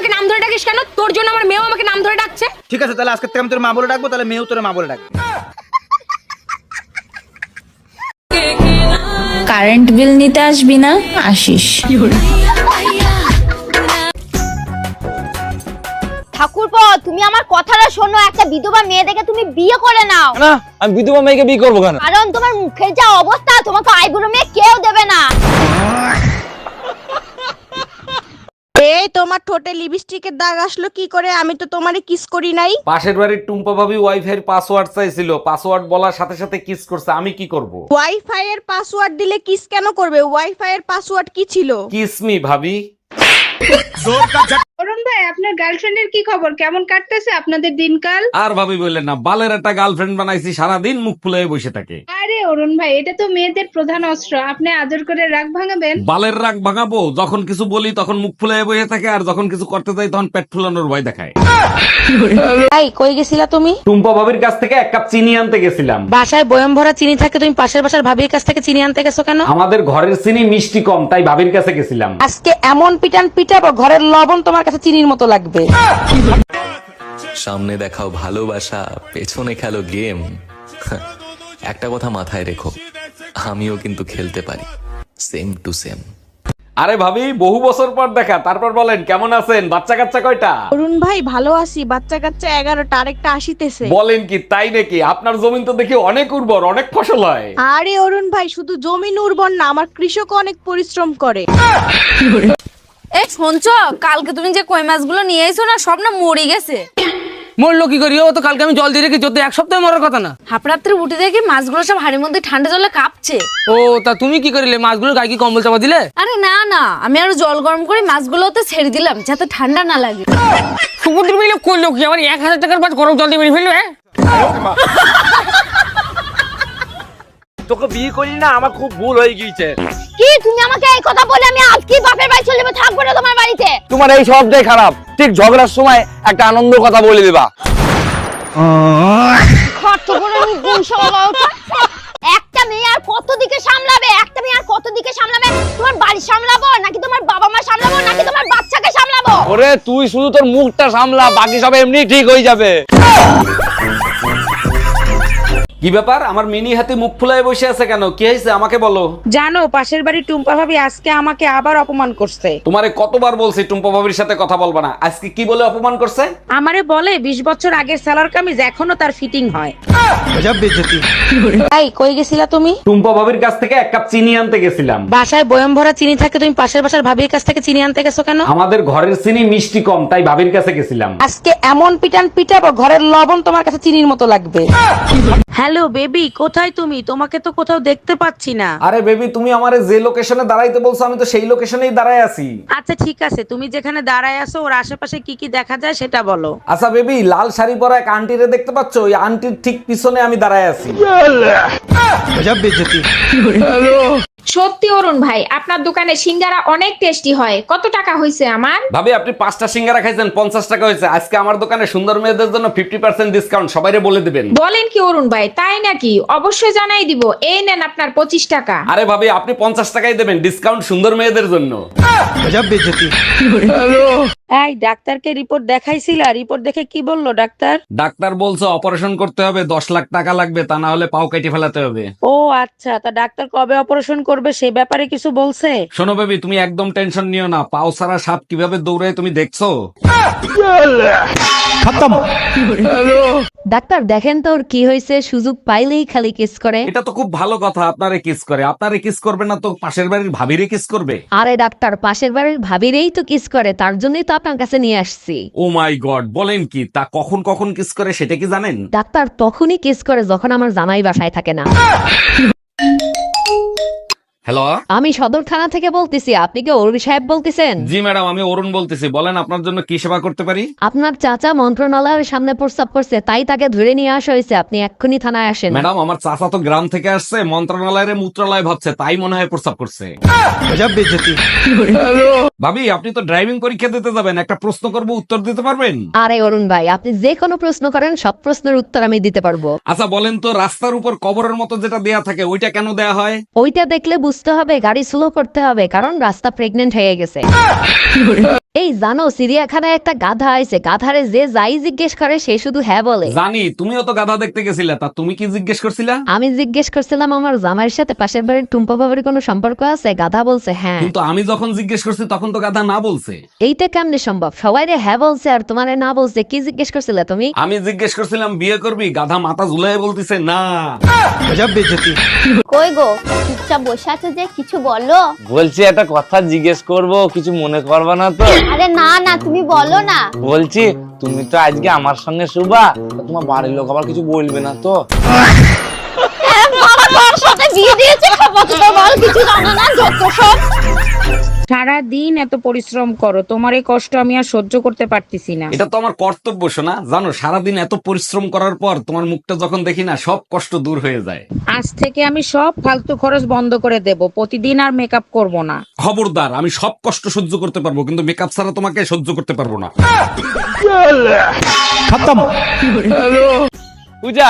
আমাকে নাম ধরে ডাকিস কেন? তোর জন্য আমার মেয়েও আমাকে নাম ধরে ডাকছে। ঠিক আছে তাহলে আজকে থেকে আমি তোর মা বলে ডাকবো তাহলে মেয়েও তোর মা বলে ডাকবে। কারেন্ট বিল নিতে আসবি না? আসিস। ঠাকুরপো তুমি আমার কথাটা শোনো একটা বিধবা মেয়ে দেখে তুমি বিয়ে করে নাও। না আমি বিধবা মেয়েকে বিয়ে করব কেন? কারণ তোমার মুখের যা অবস্থা তোমাকে আইবুড়ো মেয়ে কেউ দেবে না। এই তোমার ঠোঁটে লিপস্টিকের দাগ আসলো কি করে? আমি তো তোমারে কিস করি নাই। পাশের বাড়ির টুম্পা ভাবি ওয়াইফাই এর পাসওয়ার্ড চাইছিল। পাসওয়ার্ড বলার সাথে সাথে কিস করছে আমি কি করব? ওয়াইফাই এর পাসওয়ার্ড দিলে কিস কেন করবে? ওয়াইফাই এর পাসওয়ার্ড কি ছিল? কিস মি ভাবি। ভাই আপনার গার্লফ্রেন্ডের কি খবর? কেমন কাটতেছে আপনাদের দিনকাল? আর ভাবি বললেন না বালের একটা গার্লফ্রেন্ড বানাইছি সারাদিন মুখ ফুলে বসে থাকে। আরে অরুণ ভাই এটা তো মেয়েদের প্রধান অস্ত্র। আপনি আদর করে রাগ ভাঙাবেন? বালের রাগ ভাঙাবো যখন কিছু বলি তখন মুখ ফুলে বসে থাকে আর যখন কিছু করতে যাই তখন পেট ফুলানোর ভয় দেখায়। এই কই গেছিলা তুমি? টুম্পা ভাবির কাছ থেকে এক কাপ চিনি আনতে গেছিলাম। বাসায় বয়ম ভরা চিনি থাকে তুমি পাশের বাসার ভাবির কাছ থেকে চিনি আনতে গেছো কেন? আমাদের ঘরের চিনি মিষ্টি কম তাই ভাবির কাছে গেছিলাম। আজকে এমন পিটান পিটাবো ঘরের লবণ তোমার কাছে চিনির মতো লাগবে। সামনে দেখাও ভালোবাসা পেছনে খেলো গেম। একটা কথা মাথায় রেখো আমিও কিন্তু খেলতে পারি। সেম টু সেম আরে ভাবি বহু বছর পর দেখা তারপর বলেন কেমন আছেন? বাচ্চা কাচ্চা কয়টা? অরুণ ভাই ভালো আছি বাচ্চা কাচ্চা এগারোটা আরেকটা আসিতেছে। বলেন কি তাই নাকি? আপনার জমিন তো দেখি অনেক উর্বর অনেক ফসল হয়। আরে অরুণ ভাই শুধু জমিন উর্বর না আমার কৃষক অনেক পরিশ্রম করে। এই শুনছো? কালকে তুমি যে কই মাছগুলো নিয়ে এসো না সব না মরে গেছে। মরলো কি করি? ও তো কালকে আমি জল দিয়ে রেখেছি তো এক সপ্তাহে মরার কথা না। হাপড়াত্রে উঠে দেখি মাছগুলো সব হাড়ির মধ্যে ঠান্ডা জলে কাঁপছে। ও তা তুমি কি করিলে? মাছগুলো গায়ে কি কম্বল চাপা দিলে? আরে না না আমি আরও জল গরম করে মাছগুলোতে ছেড়ে দিলাম যাতে ঠান্ডা না লাগে। সমুদ্র মিলে করল কি? আমার এক হাজার টাকার মাছ গরম জল দিয়ে মেরে ফেলল হ্যাঁ? তোকে বিয়ে করি না আমার খুব ভুল হয়ে গিয়েছে। কি তুমি আমাকে এই কথা বলে আমি আজকে বাপের তোমার এই সবটাই খারাপ। ঠিক ঝগড়ার সময় একটা আনন্দ কথা বলে দিবা। একটা মেয়ে আর কত দিকে সামলাবে? একটা মেয়ে আর কত দিকে সামলাবে? তোমার বাড়ি সামলাবো নাকি তোমার বাবা মা সামলাবো নাকি তোমার বাচ্চাকে সামলাবো? ওরে তুই শুধু তোর মুখটা সামলা বাকি সব এমনি ঠিক হয়ে যাবে। কি ব্যাপার? আমার মিনি হাতে মুখ ফুলায় বসে আছে কেন? কি হয়েছে? আমাকে বলো। জানো পাশের বাড়ি টুম্পা ভাবি আজকে আমাকে আবার অপমান করছে। তোমারে কতবার বলছি টুম্পা ভাবির সাথে কথা বলবা না। আজকে কি বলে অপমান করছে? আমারে বলে বিশ বছর আগের সালোয়ার কামিজ এখনও তার ফিটিং হয়। গজব বেজতি। এই কই গেছিলা তুমি? টুম্পা ভাবির কাছ থেকে এক কাপ চিনি আনতে গেছিলাম। বাসায় বয়ম ভরা চিনি থাকে তুমি পাশের বাসার ভাবির কাছ থেকে চিনি আনতে গেছো কেন? আমাদের ঘরের চিনি মিষ্টি কম তাই ভাবির কাছে গেছিলাম। আজকে এমন পিটান পিটাবো ঘরের লবণ তোমার কাছে চিনির মতো লাগবে। হ্যালো বেবি কোথায় তুমি? তোমাকে তো কোথাও দেখতে পাচ্ছি না। আরে বেবি তুমি আমারে যে লোকেশনে দাঁড়াইতে বলছো আমি তো সেই লোকেশনেই দাঁড়ায় আছি। আচ্ছা ঠিক আছে। তুমি যেখানে দাঁড়ায় আছো ওর আশেপাশে কি কি দেখা যায় সেটা বলো। আচ্ছা বেবি লাল শাড়ি পরা এক আন্টিরে দেখতে পাচ্ছ? ওই আন্টির ঠিক পিছনে আমি দাঁড়ায় আছি। গজব বেজতি সত্যি অরুণ ভাই আপনার দোকানে সিঙ্গারা অনেক টেস্টি হয়। কত টাকা হয়েছে আমার? ভাবি আপনি পাঁচটা সিঙ্গারা খাইছেন পঞ্চাশ টাকা হয়েছে আজকে আমার দোকানে সুন্দর মেয়েদের জন্য ফিফটি পার্সেন্ট ডিসকাউন্ট সবাইরে বলে দিবেন। বলেন কি অরুণ ভাই তাই নাকি? অবশ্যই জানাই দিব এই নেন আপনার পঁচিশ টাকা। আরে ভাবি আপনি পঞ্চাশ টাকাই দেবেন ডিসকাউন্ট সুন্দর মেয়েদের জন্য। এই ডাক্তারকে রিপোর্ট দেখাইছিলা। রিপোর্ট দেখে কি বলল ডাক্তার? ডাক্তার বলছে অপারেশন করতে হবে দশ লাখ টাকা লাগবে তা না হলে পাও কেটে ফেলাতে হবে। ও আচ্ছা তা ডাক্তার কবে অপারেশন করবে সে ব্যাপারে কিছু বলছে? শোনো বেবি তুমি একদম টেনশন নিও না পাও সারা সাপ কীভাবে দৌড়ায় তুমি দেখছ? ডাক্তার দেখেন তো ওর কি হয়েছে সুযোগ পাইলেই খালি কিস করে। এটা তো খুব ভালো কথা আপনারে কিস করে। আপনারে কিস করবে না তো পাশের বাড়ির ভাবিরে কিস করবে? আরে ডাক্তার পাশের বাড়ির ভাবিরেই তো কিস করে তার জন্যই তো আপনার কাছে নিয়ে আসছি। ও মাই গড বলেন কি তা কখন কখন কিস করে সেটা কি জানেন? ডাক্তার তখনই কিস করে যখন আমার জামাই বাসায় থাকে না। হ্যালো আমি সদর থানা থেকে বলতেছি আপনি কি অরুণ সাহেব বলতেছেন? জি ম্যাডাম আমি অরুণ বলতেছি। বলেন আপনার জন্য কি সেবা করতে পারি? আপনার চাচা মন্ত্রণালয়ের সামনে প্রস্তাব করছে তাই তাকে ধরে নিয়ে আসা হয়েছে। আপনি এক্ষুনি থানায় আসেন। ম্যাডাম আমার চাচা তো গ্রাম থেকে আসছে মন্ত্রণালয়ের মূত্রালয় ভাবছে তাই মনে হয় প্রস্তাব করছে। ভাবি আপনি তো ড্রাইভিং পরীক্ষা দিতে যাবেন একটা প্রশ্ন করব উত্তর দিতে পারবেন? আরে অরুণ ভাই আপনি যে কোনো প্রশ্ন করেন সব প্রশ্নের উত্তর আমি দিতে পারব। আচ্ছা বলেন তো রাস্তার উপর কবরের মতো যেটা দেয়া থাকে ওইটা কেন দেয়া হয়? ওইটা দেখলে বুঝতে বুঝতে হবে গাড়ি স্লো করতে হবে কারণ রাস্তা প্রেগনেন্ট হয়ে গেছে। এই জানো চিড়িয়াখানায় একটা গাধা আইছে গাধারে যে যাই জিজ্ঞেস করে সে শুধু হ্যাঁ বলে। জানি তুমিও তো গাধা দেখতে গেছিলে তা তুমি কি জিজ্ঞেস করছিলা? আমি জিজ্ঞেস করছিলাম আমার জামাইয়ের সাথে পাশের বাড়ির টুম্পা বাবার কোনো সম্পর্ক আছে? গাধা বলছে হ্যাঁ। কিন্তু আমি যখন জিজ্ঞেস করছি তখন তো গাধা না বলছে। এইটা কেমনে সম্ভব? সবাই রে হ্যাঁ বলছে আর তোমারে না বলছে কি জিজ্ঞেস করছিলে তুমি? আমি জিজ্ঞেস করছিলাম বিয়ে করবি? গাধা মাথা ঝুলাই বলতিছে না। কই গো? চুপচাপ বসে আছো যে কিছু বলো। বলছি একটা কথা জিজ্ঞেস করব কিছু মনে করবা না তো? আরে না না তুমি বলো না। বলছি তুমি তো আজকে আমার সঙ্গে শুবা তোমার বাড়ির লোক আবার কিছু বলবে না তো? বাবা তোর সাথে বিয়ে দিয়েছে বল কিছু জানো না যত সব। সারা দিন এত পরিশ্রম করো তোমার এই কষ্ট আমি আর সহ্য করতে পারতেছি না। এটা তো আমার কর্তব্য শোনা। জানো সারাদিন এত পরিশ্রম করার পর তোমার মুখটা যখন দেখি না সব কষ্ট দূর হয়ে যায়। আজ থেকে আমি সব ফালতু খরচ বন্ধ করে দেব প্রতিদিন আর মেকআপ করব না। খবরদার আমি সব কষ্ট সহ্য করতে পারব কিন্তু মেকআপ ছাড়া তোমাকে সহ্য করতে পারব না। পূজা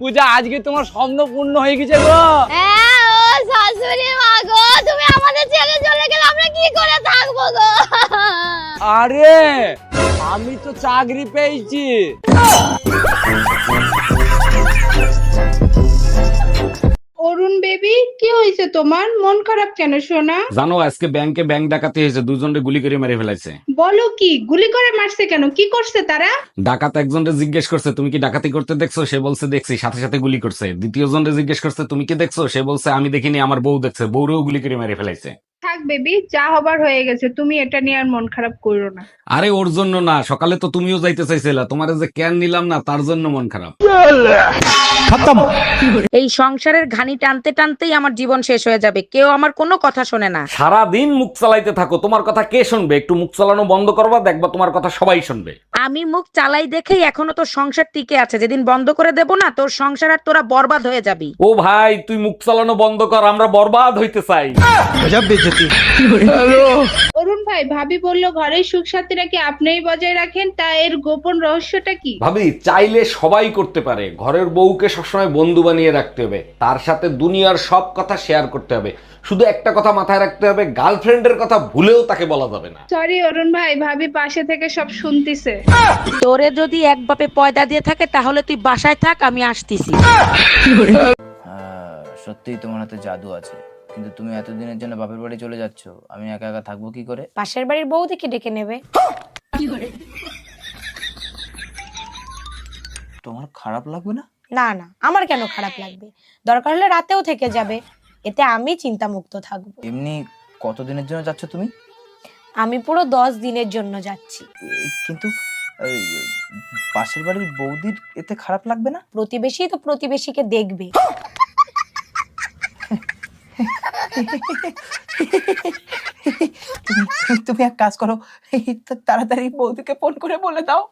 পূজা আজকে তোমার স্বপ্ন পূর্ণ হয়ে গেছে গো। হ্যাঁ ও শাশুড়ি মা গো তুমি আমাদের ছেড়ে চলে গেলে কি করে থাকব গো? আরে আমি তো চাকরি পেয়েছি। অরুণ বেবি কি হয়েছে তোমার? মন খারাপ কেন সোনা? জানো আজকে ব্যাংকে ব্যাংক ডাকাতি হয়েছে দুজনরে গুলি করে মেরে ফেলাইছে। বলো কি গুলি করে মারছে কেন? কি করছে তারা? ডাকাত একজনরে জিজ্ঞেস করছে তুমি কি ডাকাতি করতে দেখছ? সে বলছে দেখছি। সাথে সাথে গুলি করছে। দ্বিতীয় জনরে জিজ্ঞেস করছে তুমি কি দেখছ? সে বলছে আমি দেখিনি আমার বউ দেখছে। বউরেও গুলি করে মেরে ফেলাইছে। থাক বেবি যা হবার হয়ে গেছে তুমি এটা নিয়ে আর মন খারাপ করো না। আরে ওর জন্য না সকালে তো তুমিও যাইতে চাইছিলা তোমার যে ক্যান নিলাম না তার জন্য মন খারাপ। এই সংসারের ঘানি টানতে টানতেই আমার জীবন শেষ হয়ে যাবে কেউ আমার কোনো কথা শোনে না। সারা দিন মুখ চালাইতে থাকো তোমার কথা কে শুনবে? একটু মুখ চালানো বন্ধ করবা দেখবা তোমার কথা সবাই শুনবে। আমি মুখ চালাই দেখেই এখনও তোর সংসার টিকে আছে। যেদিন বন্ধ করে দেব না তোর সংসার আর তোরা বরবাদ হয়ে যাবি। ও ভাই তুই মুখ চালানো বন্ধ কর আমরা বরবাদ হইতে চাই। ভাই ভাবি বলল ঘরের সুখ শান্তি নাকি আপনিই বজায় রাখেন? তা এর গোপন রহস্যটা কি? ভাবি চাইলে সবাই করতে পারে। ঘরের বউকে সবসময় বন্ধু বানিয়ে রাখতে হবে। তার সাথে দুনিয়ার সব কথা শেয়ার করতে হবে। শুধু একটা কথা মাথায় রাখতে হবে গার্লফ্রেন্ডের কথা ভুলেও তাকে বলা যাবে না। সরি অরুণ ভাই ভাবি পাশে থেকে সব শুনতিছে। তোরে যদি এক বাপে পয়দা দিয়ে থাকে তাহলে তুই বাসায় থাক আমি আসতেছি। সত্যিই তোমার হাতে জাদু আছে। কিন্তু তুমি এতদিনের জন্য বাপের বাড়ি চলে যাচ্ছ আমি একা একা থাকব কি করে? পাশের বাড়ির বউ দেখে ডেকে নেবে। তোমার খারাপ লাগবে না? না না আমার কেন খারাপ লাগবে? দরকার হলে রাতেও থেকে যাবে। এতে আমি চিন্তামুক্ত থাকব। এমনি কতদিনের জন্য যাচ্ছ তুমি? আমি পুরো দশ দিনের জন্য যাচ্ছি। কিন্তু এই, পাশের বাড়ির বৌদির এতে খারাপ লাগবে না? প্রতিবেশী তো প্রতিবেশীকে দেখবে। তুমি এক কাজ করো, তাড়াতাড়ি বৌদিকে ফোন করে বলে দাও।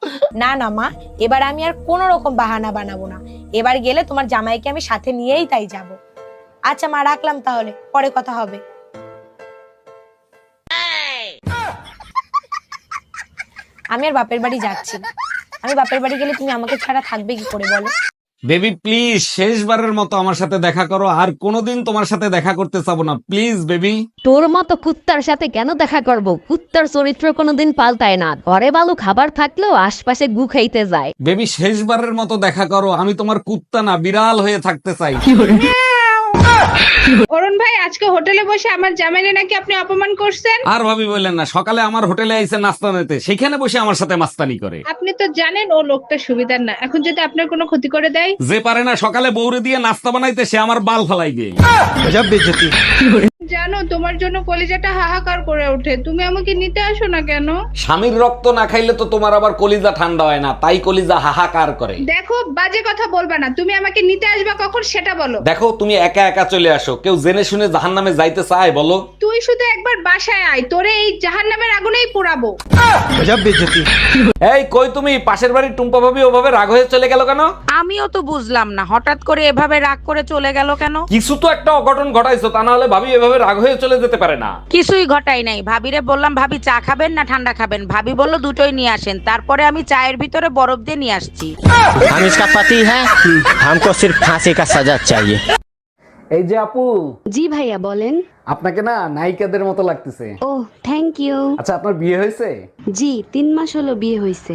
না না, মা, এবার আমি আর কোনো রকম বাহানা বানাবো না। এবার গেলে তোমার জামাইকে আমি সাথে নিয়েই তাই যাব। আচ্ছা মা, রাখলাম তাহলে, পরে কথা হবে। আমি আর বাপের বাড়ি যাচ্ছি। আমি বাপের বাড়ি গেলে তুমি আমাকে ছাড়া থাকবে কি করে বলো? বেবি প্লিজ শেষবারের মতো আমার সাথে দেখা করো। আর কোনোদিন তোমার সাথে দেখা করতে চাবো না। প্লিজ বেবি তোর মতো কুত্তার সাথে কেন দেখা করব? কুত্তার চরিত্র কোনোদিন পাল্টায় না। ঘরে ভালো খাবার থাকলেও আশপাশে গু খাইতে যায়। বেবি শেষবারের মতো দেখা করো। আমি তোমার কুত্তা না বিড়াল হয়ে থাকতে চাই। অরুণ ভাই আজকে হোটেলে বসে আমার জামাইরে নাকি আপনি অপমান করছেন? আর ভাবি বললেন না সকালে আমার হোটেলে আইসে নাস্তা নিতে সেখানে বসে আমার সাথে মাস্তানি করে। আপনি তো জানেন ও লোকটা সুবিধার না। এখন যদি আপনার কোনো ক্ষতি করে দেয়? যে পারে না সকালে বৌরে দিয়ে নাস্তা বানাইতে সে আমার বাল ফালাইবে জানো তোমার জন্য কলিজাটা হাহাকার করে ওঠে। তুমি আমাকে নিতে আসো না কেন? স্বামীর রক্ত না খাইলে তো তোমার আবার কলিজা ঠান্ডা হয় না তাই কলিজা হাহাকার করে। দেখো বাজে কথা বলবা না। তুমি আমাকে নিতে আসবা কখন সেটা বলো। দেখো তুমি একা একা চলে আসো। কেউ জেনে শুনে জাহান্নামে যাইতে চায় বলো। তুই শুধু একবার বাসায় আয় তোরে এই জাহান্নামের আগুনেই পোড়াবো এই কই তুমি পাশের বাড়ির টুম্পা ভাবি ওভাবে রাগ হয়ে চলে গেল কেন আমিও তো বুঝলাম না হঠাৎ করে এভাবে রাগ করে চলে গেল কেন কিছু তো একটা অঘটন ঘটাইছো তা না হলে ভাবি এভাবে রাগ হয়ে চলে যেতে পারে না কিছুই ঘটাই নাই ভাবিরে বললাম ভাবি চা খাবেন না ঠান্ডা খাবেন ভাবি বলল দুটোই নিয়ে আসেন তারপরে আমি চায়ের ভিতরে বরফ দিয়ে নিয়ে আসছি हम इसका पति है हमको सिर्फ फांसी का सजा चाहिए এই যে আপু জি ভাইয়া বলেন। আপনাকে না নায়িকাদের মতো লাগতেছে। ও থ্যাংক ইউ আচ্ছা আপনার বিয়ে হয়েছে? জি তিন মাস হলো বিয়ে হয়েছে।